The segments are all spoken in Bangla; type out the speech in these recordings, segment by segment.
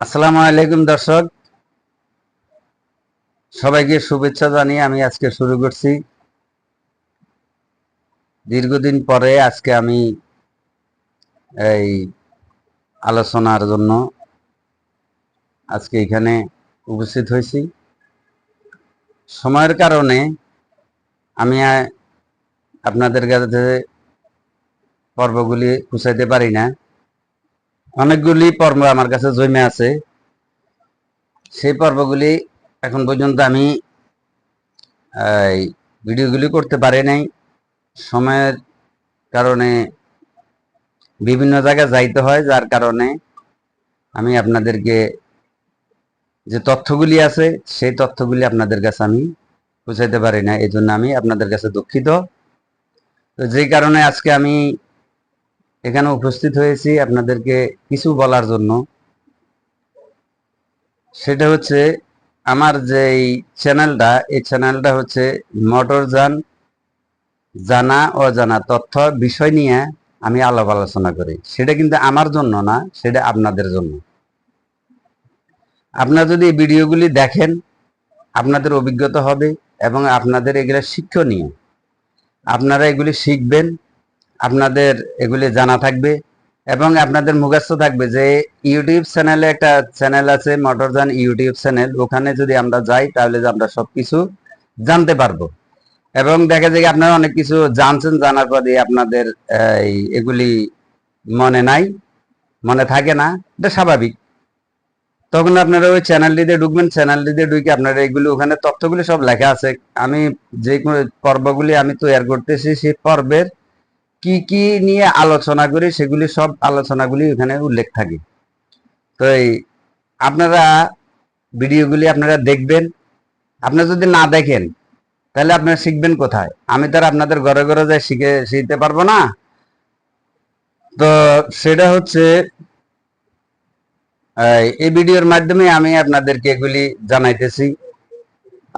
আসসালামু আলাইকুম দর্শক। সবাইকে শুভেচ্ছা জানিয়ে আমি আজকে শুরু করছি। দীর্ঘদিন পরে আজকে আমি এই আলোচনার জন্য আজকে এখানে উপস্থিত হয়েছি। সময়ের কারণে আমি আপনাদের কাছে পর্বগুলি পুষাইতে পারি না। অনেকগুলি পর্ব আমার কাছে জমে আছে। সেই পর্বগুলি এখন পর্যন্ত আমি ভিডিওগুলি করতে পারি নাই। সময়ের কারণে বিভিন্ন জায়গায় যাইতে হয়, যার কারণে আমি আপনাদেরকে যে তথ্যগুলি আছে, সেই তথ্যগুলি আপনাদের কাছে আমি পৌঁছাইতে পারি না এই জন্য আমি আপনাদের কাছে দুঃখিত। তো যেই কারণে আজকে আমি এখানে উপস্থিত হয়েছি আপনাদেরকে কিছু বলার জন্য। সেটা হচ্ছে, আমার যে এই চ্যানেলটা এই চ্যানেলটা হচ্ছে মোটরযান, জানা, অজানা তথ্য, বিষয় নিয়ে আমি আলাপ আলোচনা করি। সেটা কিন্তু আমার জন্য না, সেটা আপনাদের জন্য। আপনারা যদি এই ভিডিওগুলি দেখেন, আপনাদের অভিজ্ঞতা হবে এবং আপনাদের এগুলো শিক্ষণীয়। আপনারা এগুলি শিখবেন আপনাদের এগুলি জানা থাকবে এবং আপনাদের মুখস্থ থাকবে যে ইউটিউব চ্যানেলে একটা চ্যানেল আছে মোটরযান ইউটিউব চ্যানেল। ওখানে যদি আমরা যাই, তাহলে আমরা সবকিছু জানতে পারব। এবং দেখা যায় আপনারা অনেক কিছু জানছেন, জানার পরে আপনাদের এগুলি মনে নাই, মনে থাকে না, এটা স্বাভাবিক। তখন আপনারা ওই চ্যানেলটিতে ঢুকবেন চ্যানেলটিতে ঢুকে আপনারা এগুলি, ওখানে তথ্যগুলি সব লেখা আছে। আমি যে পর্বগুলি আমি তৈরি করতেছি, সেই পর্বের কি কি নিয়ে আলোচনা করি সেগুলি সব আলোচনাগুলি ওখানে উল্লেখ থাকে। তো এই আপনারা ভিডিওগুলি আপনারা দেখবেন। আপনারা যদি না দেখেন, তাহলে আপনারা শিখবেন কোথায়? আমি তো আর আপনাদের ঘরে ঘরে যাই শিখে শিখতে পারব না। তো সেটা হচ্ছে এই ভিডিওর মাধ্যমে আমি আপনাদেরকে এগুলি জানাইতেছি।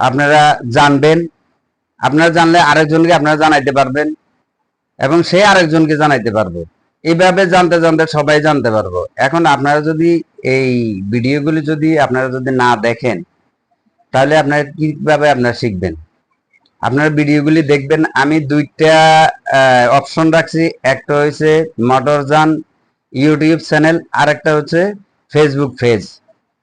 আপনারা জানবেন। আপনারা জানলে আরেকজনকে আপনারা জানাইতে পারবেন। এবং সে আরেকজনকে জানাইতে পারবে। এইভাবে জানতে জানতে সবাই জানতে পারব। এখন আপনারা যদি এই ভিডিওগুলি যদি আপনারা যদি না দেখেন, তাহলে আপনারা কীভাবে আপনারা শিখবেন? আপনারা ভিডিওগুলি দেখবেন, আমি দুইটা অপশন রাখছি। একটা হয়েছে মোটরযান ইউটিউব চ্যানেল আর একটা হচ্ছে ফেসবুক পেজ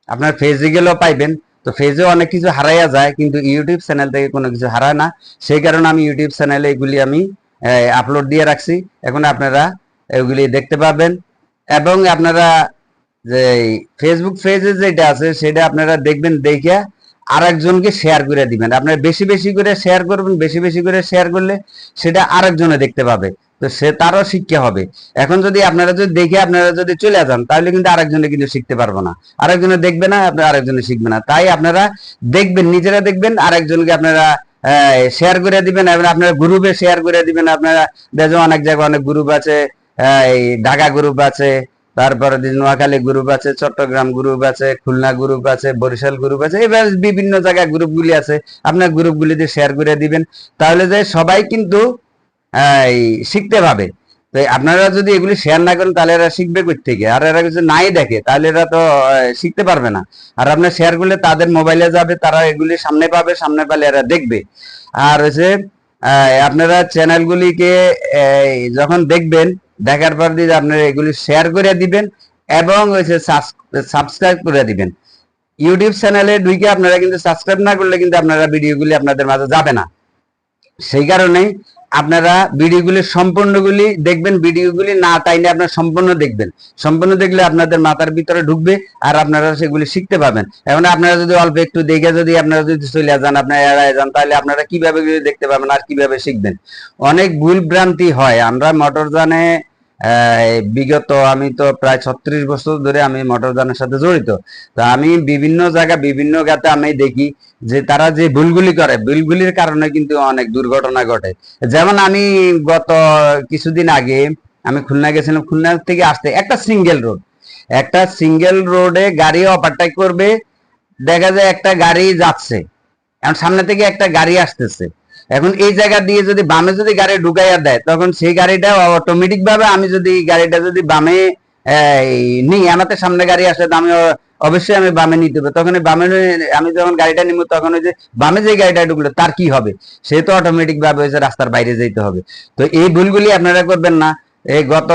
আপনার ফেজে গেলেও পাইবেন। তো ফেজে অনেক কিছু হারাইয়া যায়, কিন্তু ইউটিউব চ্যানেল থেকে কোনো কিছু হারায় না। সেই কারণে আমি ইউটিউব চ্যানেলে এগুলি আমি আপলোড দিয়ে রাখছি। এখন আপনারা এগুলি দেখতে পাবেন। এবং আপনারা যে ফেসবুক পেজে যেটা আছে, সেটা আপনারা দেখবেন দেখে আরেকজনকে শেয়ার করে দিবেন। আপনারা বেশি বেশি করে শেয়ার করবেন, বেশি বেশি করে শেয়ার করলে সেটা আরেকজনে দেখতে পাবে। তো সে তারও শিক্ষা হবে। এখন যদি আপনারা যদি দেখে আপনারা যদি চলে যান, তাহলে কিন্তু আরেকজনে কিন্তু শিখতে পারব না। আরেকজনে দেখবে না, আপনারা আরেকজনে শিখবে না। তাই আপনারা দেখবেন, নিজেরা দেখবেন, আরেকজনকে আপনারা শেয়ার করে দিবেন। এবং আপনার গ্রুপে শেয়ার করে দিবেন। আপনারা দেখো অনেক জায়গায় অনেক গ্রুপ আছে। এই ঢাকা গ্রুপ আছে তারপরে নোয়াখালী গ্রুপ আছে চট্টগ্রাম গ্রুপ আছে খুলনা গ্রুপ আছে বরিশাল গ্রুপ আছে এবার বিভিন্ন জায়গায় গ্রুপগুলি আছে। আপনার গ্রুপগুলিতে শেয়ার করে দিবেন। তাহলে যে সবাই কিন্তু এই, শিখতে পাবে তো আপনারা যদি এগুলি শেয়ার না করেন, তাহলে এরা শিখবে থেকে আর এরা কিছু নাই দেখে, তাহলে এরা তো শিখতে পারবে না। আর আপনার শেয়ার করলে তাদের মোবাইলে যাবে, তারা এগুলি সামনে পাবে, সামনে পেলে এরা দেখবে। আর হচ্ছে আপনারা চ্যানেলগুলিকে যখন দেখবেন, দেখার পর দিয়ে আপনারা এগুলি শেয়ার করে দিবেন এবং হচ্ছে সাবস্ক্রাইব করে দিবেন। ইউটিউব চ্যানেলে ঢুকে আপনারা কিন্তু সাবস্ক্রাইব না করলে কিন্তু আপনারা ভিডিওগুলি আপনাদের মাঝে যাবে না। সেই কারণেই আপনারা ভিডিওগুলি সম্পূর্ণগুলি দেখবেন, ভিডিওগুলি না তাইলে আপনারা সম্পূর্ণ দেখবেন। সম্পূর্ণ দেখলে আপনাদের মাথার ভিতরে ঢুকবে আর আপনারা সেগুলি শিখতে পাবেন এখন আপনারা যদি অল্প একটু দেখে যদি আপনারা যদি চলে যান আপনারা এড়ায় যান, তাহলে আপনারা কীভাবে দেখতে পাবেন আর কীভাবে শিখবেন? অনেক ভুল ভ্রান্তি হয়। আমরা মোটরযানে বিগত আমি তো প্রায় ছত্রিশ বছর ধরে আমি মোটরযানের সাথে জড়িত। তো আমি বিভিন্ন জায়গা বিভিন্ন গাতে আমি দেখি যে তারা যে ভুলগুলি করে, ভুলগুলির কারণে কিন্তু অনেক দুর্ঘটনা ঘটে। যেমন আমি গত কিছুদিন আগে আমি খুলনা গেছিলাম, খুলনা থেকে আসতে একটা সিঙ্গেল রোড একটা সিঙ্গেল রোডে গাড়ি ওভারটেক করবে, দেখা যায় একটা গাড়ি যাচ্ছে। এখন সামনে থেকে একটা গাড়ি আসতেছে। এখন এই জায়গা দিয়ে যদি বামে যদি গাড়ি ঢুকাইয়া দেয়, তখন সেই গাড়িটা অটোমেটিক ভাবে আমি যদি গাড়িটা যদি বামে নিই, আমাদের সামনে গাড়ি আসলে তো আমি অবশ্যই আমি বামে নিতে হবে। তখন বামে আমি যখন গাড়িটা নিব তখন ওই যে বামে যে গাড়িটা ঢুকলো, তার কি হবে? সে তো অটোমেটিক ভাবে ওই যে রাস্তার বাইরে যেতে হবে। তো এই ভুলগুলি আপনারা করবেন না। এই গত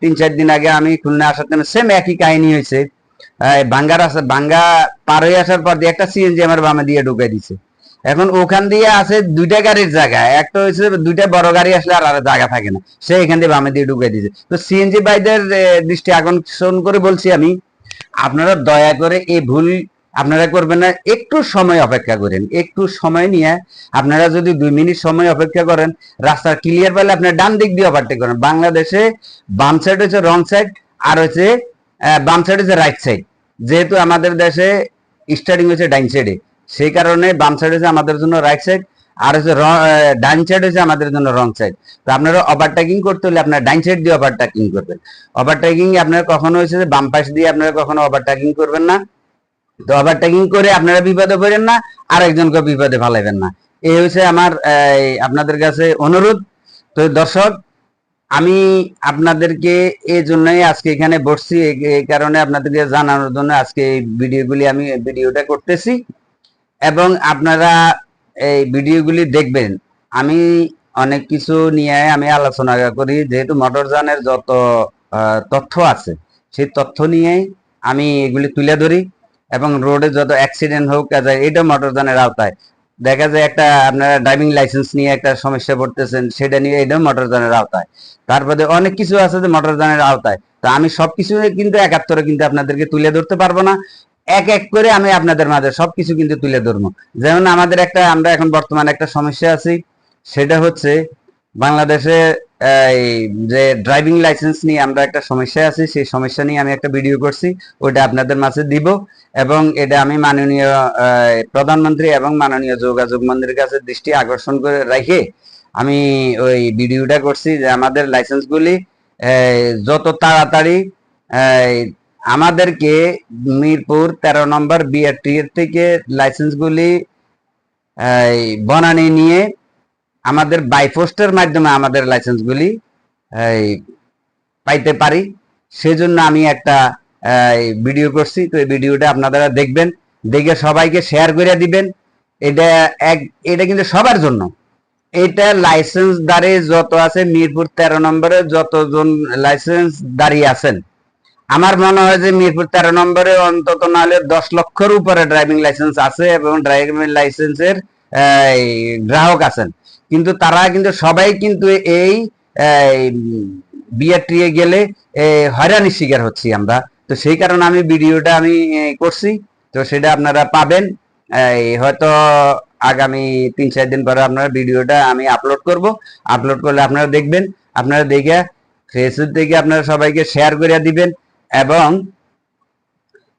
তিন চার দিন আগে আমি খুলনা আসার জন্য সেম একই কাহিনী হয়েছে বাঙ্গা রাস্তা, বাঙ্গা পার হয়ে আসার পর দিয়ে একটা সিএনজি আমার বামে দিয়ে ঢুকাই দিছে। এখন ওখান দিয়ে আছে দুইটা গাড়ির জায়গা। একটা হচ্ছে দুইটা বড় গাড়ি আসলে আর আর জায়গা থাকে না। সে এখান দিয়ে বামে দিয়ে ঢুকে দিয়েছে তো সিএনজি ভাইদের এ, দৃষ্টি আকর্ষণ করে বলছি আমি আপনারা দয়া করে এই ভুল আপনারা করবেন না একটু সময় অপেক্ষা করেন। একটু সময় নিয়ে আপনারা যদি দুই মিনিট সময় অপেক্ষা করেন রাস্তা ক্লিয়ার পেলে আপনি ডান দিক দিয়ে ওভারটেক করেন। বাংলাদেশে বাম সাইড হচ্ছে রং সাইড আর হচ্ছে বাম সাইড হচ্ছে রাইট সাইড যেহেতু আমাদের দেশে স্টার্টিং হচ্ছে ডাইন সাইডে সেই কারণে বাম সাইড হচ্ছে আমাদের জন্য রাইট সাইড আর হচ্ছে ডাইন সাইড হচ্ছে আমাদের জন্য রং সাইড তো আপনারা ওভারটেকিং করতে হলে আপনার ডাইন সাইড দিয়ে ওভারটেকিং করবেন। ওভারটেকিং আপনার কখনো হয়েছে যে বাম পাশ দিয়ে আপনারা কখনো ওভারটেকিং করবেন না। তো ওভারটেকিং করে আপনারা বিপদে পড়েন না, আরেকজনকে বিপদে ফালাইবেন না। এই হচ্ছে আমার আপনাদের কাছে অনুরোধ। তো দর্শক, আমি আপনাদেরকে এই জন্যই আজকে এখানে বসছি, এই কারণে আপনাদেরকে জানানোর জন্য আজকে এই ভিডিওগুলি আমি ভিডিওটা করতেছি। এবং আপনারা এই ভিডিওগুলি দেখবেন। আমি অনেক কিছু নিয়ে আমি আলোচনা করি, যেহেতু মোটরযানের যত তথ্য আছে, সেই তথ্য নিয়ে আমি এগুলি তুলে ধরি এবং রোডে যত অ্যাক্সিডেন্ট হোক কাজে এটা মোটরযানের আওতায়। দেখা যায় একটা আপনারা ড্রাইভিং লাইসেন্স নিয়ে একটা সমস্যা পড়তেছেন, সেটা নিয়ে এটাও মোটরযানের আওতায়। তারপরে অনেক কিছু আছে যে মোটরযানের আওতায়। তো আমি সবকিছু কিন্তু একাত্তরে কিন্তু আপনাদেরকে তুলে ধরতে পারব না। এক এক করে আমি আপনাদের মাঝে সবকিছু কিন্তু তুলে ধরবো। যেমন আমাদের একটা, আমরা এখন বর্তমানে একটা সমস্যা আছি, সেটা হচ্ছে বাংলাদেশে, এই যে ড্রাইভিং লাইসেন্স নিয়ে আমরা একটা সমস্যা আছি, সেই সমস্যা নিয়ে আমি একটা ভিডিও করছি ওটা আপনাদের মাঝে দিব এবং এটা আমি মাননীয় প্রধানমন্ত্রী এবং মাননীয় যোগাযোগ মন্ত্রীর কাছে দৃষ্টি আকর্ষণ করে রেখে আমি ওই ভিডিওটা করছি যে আমাদের লাইসেন্সগুলি যত তাড়াতাড়ি আমাদেরকে মিরপুর তেরো নম্বর বিআরটি এর থেকে লাইসেন্সগুলি বনানি নিয়ে আমাদের বাইপোস্টের মাধ্যমে আমাদের লাইসেন্সগুলি পাইতে পারি। সেজন্য আমি একটা ভিডিও করছি। তো এই ভিডিওটা আপনারা দেখবেন, দেখে সবাইকে শেয়ার করে দিবেন। এটা এক, এটা কিন্তু সবার জন্য। এটা লাইসেন্স দাঁড়ে যত আছে, মিরপুর তেরো নম্বরে যতজন লাইসেন্স দাঁড়িয়ে আছেন আমার মনে হয় যে মিরপুর তেরো নম্বরে অন্তত নাহলে দশ লক্ষের উপরে ড্রাইভিং লাইসেন্স আছে এবং ড্রাইভিং লাইসেন্সের গ্রাহক আছেন। কিন্তু তারা কিন্তু সবাই কিন্তু এই বিআরটিএ গেলে হয়রানির শিকার হচ্ছি আমরা। তো সেই কারণে আমি ভিডিওটা আমি করছি। তো সেটা আপনারা পাবেন। হয়তো আগামী তিন চার দিন পরে আপনারা ভিডিওটা আমি আপলোড করব। আপলোড করলে আপনারা দেখবেন। আপনারা দেখে ফেসবুক থেকে আপনারা সবাইকে শেয়ার করে দিবেন। এবং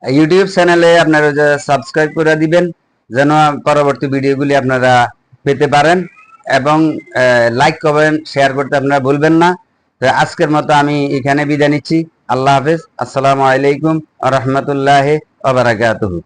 ইউটিউব চ্যানেলে আপনারা সাবস্ক্রাইব করে দিবেন, যেন পরবর্তী ভিডিওগুলি আপনারা পেতে পারেন এবং লাইক করবেন শেয়ার করতে আপনারা ভুলবেন না। আজকের মতো আমি এখানে বিদায় নিচ্ছি। আল্লাহ হাফেজ। আসসালামু আলাইকুম রহমতুল্লাহ আবরাকাতুহু